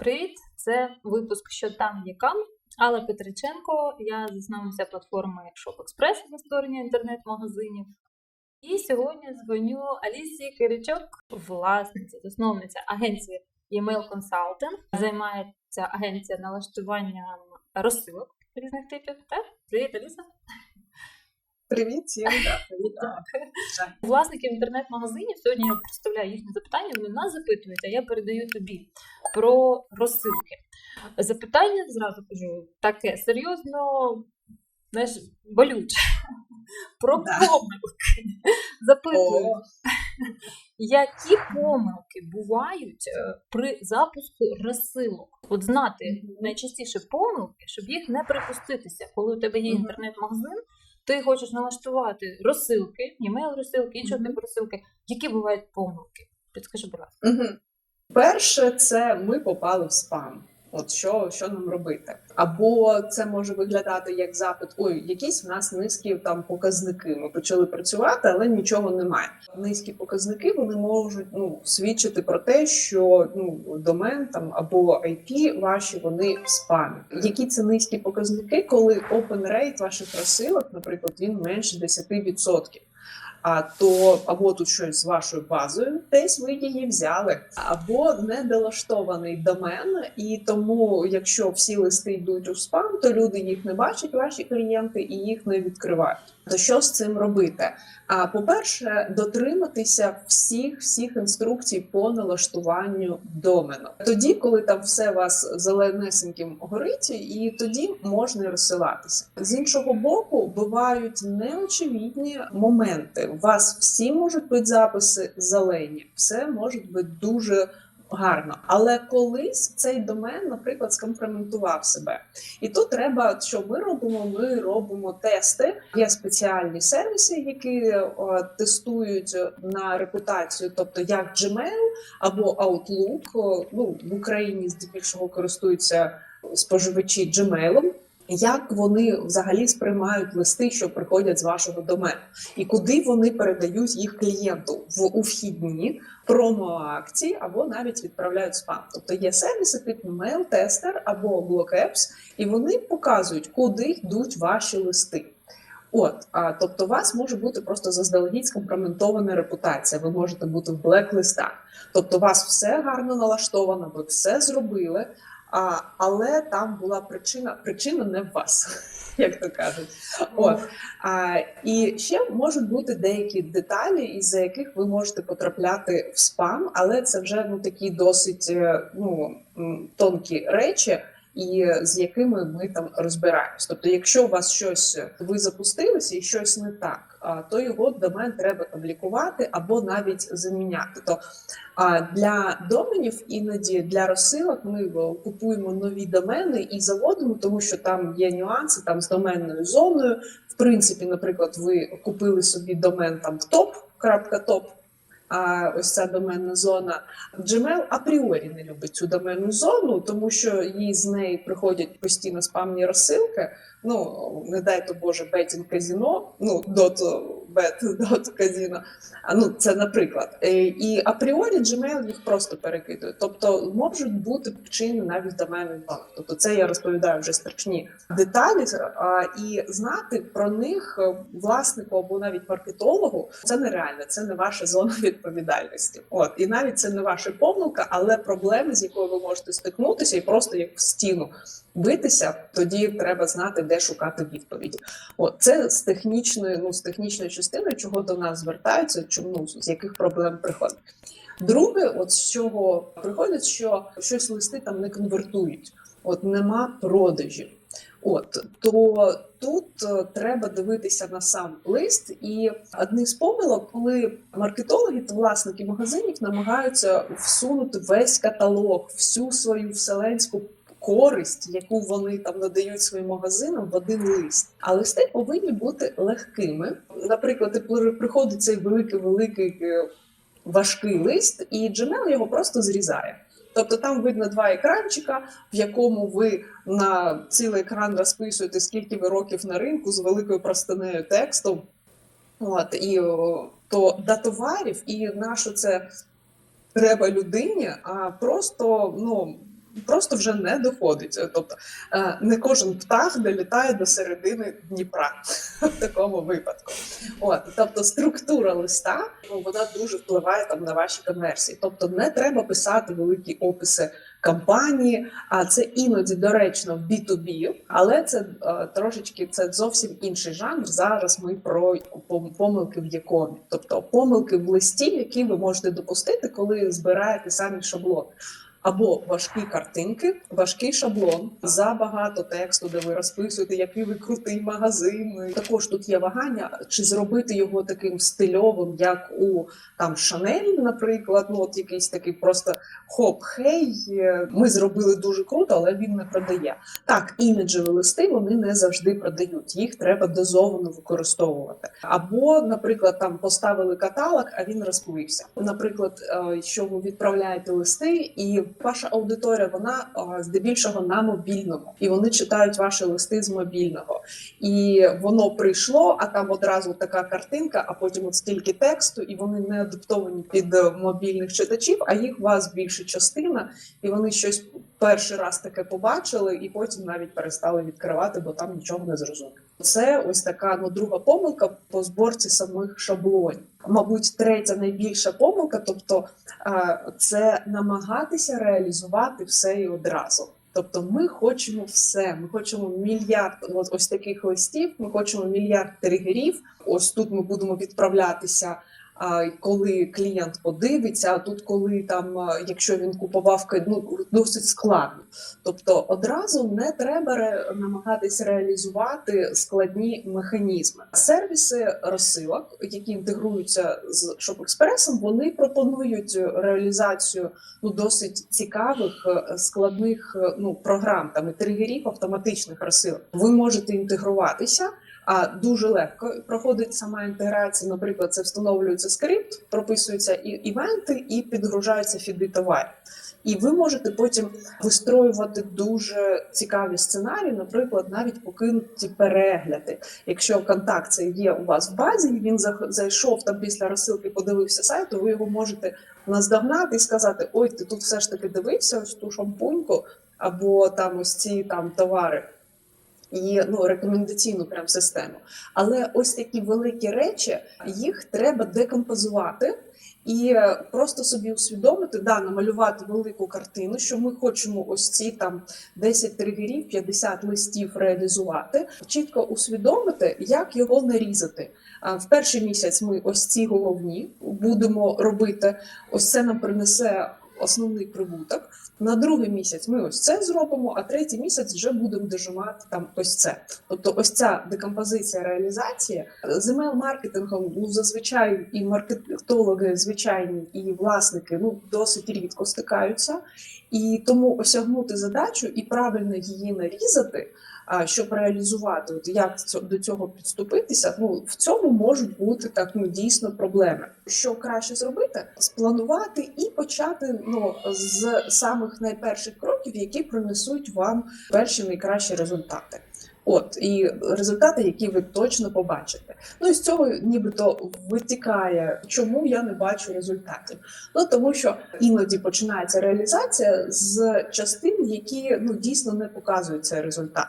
Привіт! Це випуск Що там є кам. Алла Петриченко, я засновниця платформи ShopExpress для створення інтернет-магазинів. І сьогодні дзвоню Алісі Киричок, власниця, засновниця агенції Email Consulting. Займається агенція налаштуванням розсилок різних типів. Так? Привіт, Аліса! Привіт, всім, да, привіт. Власників інтернет-магазинів сьогодні я представляю їхні запитання. Вони нас запитують, а я передаю тобі про розсилки. Запитання зразу кажу таке серйозно, знаєш, болюче. Про Да. помилки. Запитую, О, які помилки бувають е, при запуску розсилок? От знати найчастіше помилки, щоб їх не припуститися, коли у тебе є інтернет-магазин. Ти хочеш налаштувати розсилки, імейл розсилки, іншого Мгм. типу розсилки. Які бувають помилки? Підскажи, будь ласка. Мгм. Перше, це ми попали в спам. От що, що нам робити? Або це може виглядати як запит: ой, якісь в нас низькі там показники. Ми почали працювати, але нічого немає. Низькі показники вони можуть ну свідчити про те, що ну домен там або IP ваші вони в спамі. Які це низькі показники, коли open rate ваших розсилок, наприклад, він менше 10%. А то або тут щось з вашою базою, десь ви її взяли, або недолаштований домен, і тому, якщо всі листи йдуть у спам, то люди їх не бачать, ваші клієнти, і їх не відкривають. То що з цим робити? А по-перше, дотриматися всіх всіх інструкцій по налаштуванню домену. Тоді, коли там все у вас зеленесеньким горить, і тоді можна розсилатися. З іншого боку, бувають неочевидні моменти. У вас всі можуть бути записи зелені, все може бути дуже. Гарно, але колись цей домен, наприклад, скомпроментував себе, і тут треба, що ми робимо? Ми робимо тести. Є спеціальні сервіси, які о, тестують на репутацію, тобто як Gmail або Outlook. Ну в Україні здебільшого користуються споживачі Gmail. Як вони взагалі сприймають листи, що приходять з вашого домену, і куди вони передають їх клієнту в у вхідні промо-акції або навіть відправляють спам. Тобто є сервіси типу Mail-Tester або BlockApps, і вони показують, куди йдуть ваші листи. От, а тобто, у вас може бути просто заздалегідь скомпроментована репутація. Ви можете бути в блек-листах. Тобто, у вас все гарно налаштовано, ви все зробили. А, але там була причина, причина не в вас, як то кажуть. От а, і ще можуть бути деякі деталі, із-за яких ви можете потрапляти в спам, але це вже ну такі досить е, ну тонкі речі. І з якими ми там розбираємось. Тобто, якщо у вас щось ви запустилися і щось не так, то його домен треба там лікувати або навіть заміняти. То для доменів іноді для розсилок ми е, купуємо нові домени і заводимо, тому що там є нюанси там з доменною зоною. В принципі, наприклад, ви купили собі домен там а ось ця доменна зона. Gmail апріорі не любить цю доменну зону, тому що їй з неї приходять постійно спамні розсилки. Ну не дай то Боже, бетінг казіно, ну дот бет дот казіно. А ну це наприклад, Е, і апріорі Gmail їх просто перекидує. Тобто можуть бути причини навіть доменних зон. Тобто, це я розповідаю вже страшні деталі. І знати про них е, власнику або навіть маркетологу це нереально, це не ваша зона відповідальності. От і навіть це не ваша помилка, але проблеми, з якою ви можете стикнутися, і просто як в стіну битися, тоді треба знати, де шукати відповіді. От це з технічної, ну з технічної частини, чого до нас звертаються, чому ну, з яких проблем приходить. Друге, от з чого приходить, що щось листи там не конвертують, от нема продажів. От то тут е, треба дивитися на сам лист, і одні з помилок, коли маркетологи та власники магазинів намагаються всунути весь каталог, всю свою вселенську користь, яку вони там надають своїм магазинам в один лист. А листи повинні бути легкими. Наприклад, при- приходить цей великий великий е, важкий лист, і Gmail його просто зрізає. Тобто там видно два екранчика, в якому ви на цілий екран розписуєте, скільки ви років на ринку з великою простинею тексту. От, і то до товарів, і на що це треба людині, а просто ну, просто вже не доходить. Тобто е, не кожен птах долітає до середини Дніпра в такому випадку. От, тобто структура листа ну, вона дуже впливає там на ваші конверсії. Тобто не треба писати великі описи кампанії, а це іноді доречно в B2B, але це е, трошечки це зовсім інший жанр. Зараз ми про помилки в якомі, тобто помилки в листі, які ви можете допустити, коли збираєте самі шаблони. Або важкі картинки, важкий шаблон, забагато тексту, де ви розписуєте, який ви крутий магазин. Також тут є вагання, чи зробити його таким стильовим, як у там Шанель, наприклад. Ну от якийсь такий просто хоп, хей, е, ми зробили дуже круто, але він не продає. Так, іміджеві листи вони не завжди продають. Їх треба дозовано використовувати. Або, наприклад, там поставили каталог, а він розплився. Наприклад, е, що ви відправляєте листи, і ваша аудиторія вона здебільшого на мобільному, і вони читають ваші листи з мобільного. І воно прийшло, а там одразу така картинка, а потім от стільки тексту, і вони не адаптовані під е, мобільних читачів, а їх у вас більша частина, і вони щось перший раз таке побачили, і потім навіть перестали відкривати, бо там нічого не зрозуміли. Це ось така ну друга помилка по зборці самих шаблонів. Мабуть, третя найбільша помилка, тобто це намагатися реалізувати все і одразу. Тобто ми хочемо все. Ми хочемо мільярд ось таких листів. Ми хочемо мільярд тригерів. Ось тут ми будемо відправлятися. Коли клієнт подивиться, а тут коли там, якщо він купував ну, досить складно. Тобто одразу не треба ре- намагатись реалізувати складні механізми. Сервіси розсилок, які інтегруються з ShopExpress, вони пропонують реалізацію ну досить цікавих е, складних е, ну програм там і тригерів автоматичних розсилок. Ви можете інтегруватися. А дуже легко проходить сама інтеграція. Наприклад, це встановлюється скрипт, прописуються і івенти, і підгружаються фіди товарів. І ви можете потім вистроювати дуже цікаві сценарії, наприклад, навіть покинуті перегляди. Якщо контакт цей є у вас в базі, і він зайшов там після розсилки, подивився сайт, то ви його можете наздогнати і сказати: Ой, ти тут все ж таки дивився ось ту шампуньку, або там ось ці там товари. І ну рекомендаційну прям систему. Але ось такі великі речі їх треба декомпозувати і е, просто собі усвідомити, да, намалювати велику картину, що ми хочемо ось ці там 10 тригерів, 50 листів реалізувати, чітко усвідомити, як його нарізати. В перший місяць ми ось ці головні будемо робити. Ось це нам принесе основний прибуток. На другий місяць ми ось це зробимо, а третій місяць вже будемо дожимати там ось це. Тобто, ось ця декомпозиція реалізації з email-маркетингом, ну зазвичай і маркетологи звичайні, і власники ну досить рідко стикаються, і тому осягнути задачу і правильно її нарізати. А щоб реалізувати, от як до цього підступитися, ну в цьому можуть бути так ну дійсно проблеми. Що краще зробити? Спланувати і почати ну з самих найперших кроків, які принесуть вам перші найкращі результати. От і результати, які ви точно побачите. Ну і з цього нібито витікає, чому я не бачу результатів. Ну тому що іноді починається реалізація з частин, які ну дійсно не показують цей результат.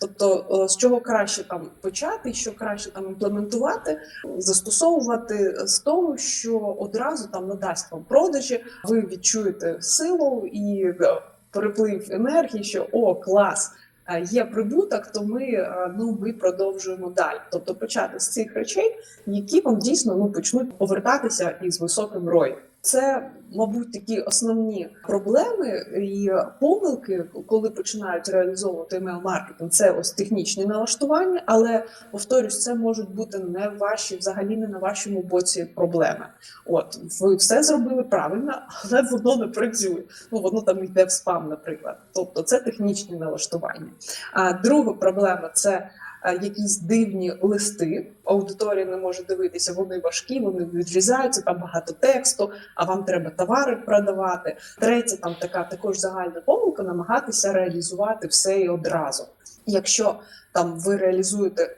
Тобто, е, з чого краще там почати, що краще там імплементувати, застосовувати з того, що одразу там надасть вам продажі, ви відчуєте силу і е, переплив енергії, що о, клас. Е, Є прибуток, то ми е, ну ми продовжуємо далі. Тобто почати з цих речей, які вам дійсно ну почнуть повертатися із високим роєм. Це, мабуть, такі основні проблеми і помилки, коли починають реалізовувати email-маркетинг. Це ось технічні налаштування, але повторюсь, це можуть бути не ваші, взагалі не на вашому боці проблеми. От ви все зробили правильно, але воно не працює. Ну воно там йде в спам, наприклад. Тобто це технічні налаштування. А друга проблема це якісь дивні листи. Аудиторія не може дивитися, вони важкі, вони відрізаються, там багато тексту, а вам треба товари продавати. Третя там така також загальна помилка намагатися реалізувати все і одразу. Якщо там ви реалізуєте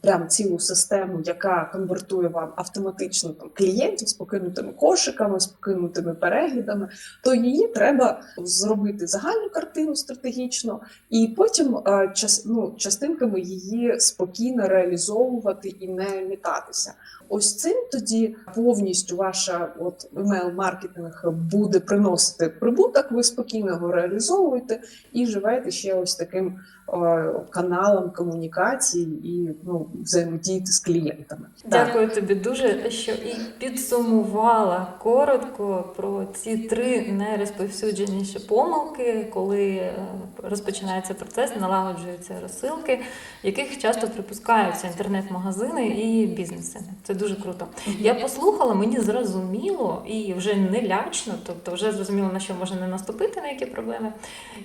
прям цілу систему, яка конвертує вам автоматично там клієнтів з покинутими кошиками, з покинутими переглядами, то її треба зробити загальну картину стратегічно, і потім е, час, ну, частинками її спокійно реалізовувати і не літатися. Ось цим тоді повністю ваша от емейл-маркетинг буде приносити прибуток. Ви спокійно його реалізовуєте і живете ще ось таким е, каналом комунікації і ну, взаємодіяти з клієнтами. Так. Дякую тобі дуже, що і підсумувала коротко про ці три найрозповсюдженіші помилки, коли е, розпочинається процес, налагоджуються розсилки, яких часто припускаються інтернет-магазини і бізнеси. Це дуже круто. Я послухала, мені зрозуміло і вже не лячно, тобто вже зрозуміло, на що можна не наступити, на які проблеми.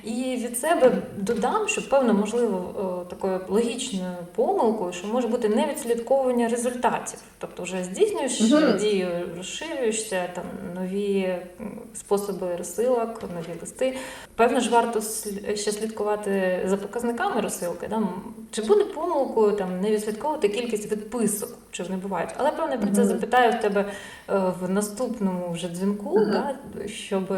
І від себе додам, що певно, можливо, такою логічною помилкою, що може бути невідслідковування результатів. Тобто, вже здійснюєш Мгм. дію, розширюєшся, там нові способи розсилок, нові листи. Певно ж варто ще слідкувати за показниками розсилки. Да? Чи буде помилкою там не відслідковувати кількість відписок, чи вони бувають? Але певно про це Мгм. запитаю в тебе в наступному вже дзвінку, Мгм. да? щоб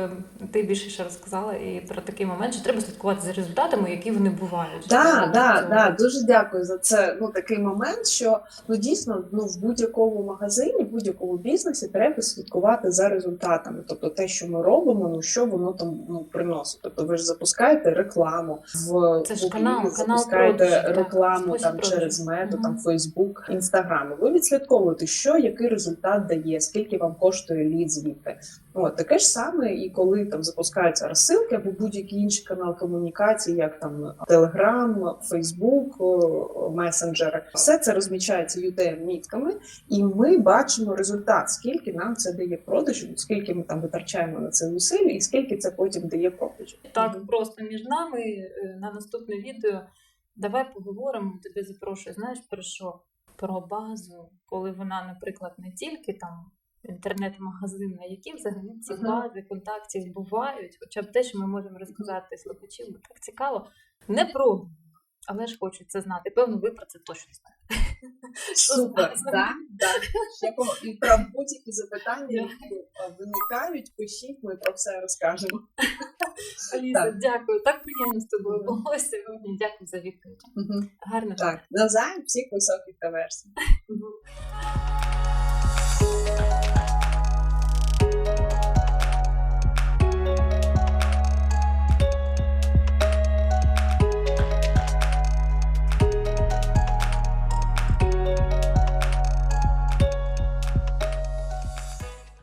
ти більше ще розказала і про такий момент, що треба слідкувати за результатами, які вони бувають. Так, да, да, дуже дякую за це. Ну такий момент, що ну дійсно ну в будь-якому магазині, в будь-якому бізнесі треба слідкувати за результатами. Тобто те, що ми робимо, ну що воно там ну приносить. Тобто ви ж запускаєте рекламу в Це ж канал, канал запускаєте так, рекламу там через мету, Мгм. там Фейсбук, Інстаграм. Ви відслідковуєте, що який результат дає, скільки вам коштує лід звідти. От таке ж саме, і коли там запускаються розсилки або будь-який інший канал комунікації, як там Telegram, Facebook, о, месенджери, все це розмічається UTM мітками, і ми бачимо результат, скільки нам це дає продажу, скільки ми там витрачаємо на це зусиль, і скільки це потім дає продажу. Так, просто між нами е, на наступне відео. Давай поговоримо. Тебе запрошую. Знаєш про що? Про базу, коли вона, наприклад, не тільки там інтернет-магазин, а які взагалі ці бази контактів бувають, хоча б те, що ми можемо розказати слухачам, бо так цікаво. Не пробую, але ж хочуть це знати. Певно, ви про це точно знаєте. Супер, по- і про будь-які запитання, які виникають, пишіть, ми про все розкажемо. Аліса, дякую. Так приємно з тобою було сьогодні. Дякую за відповідь. Гарно. Так, назаєм всіх високих та версій.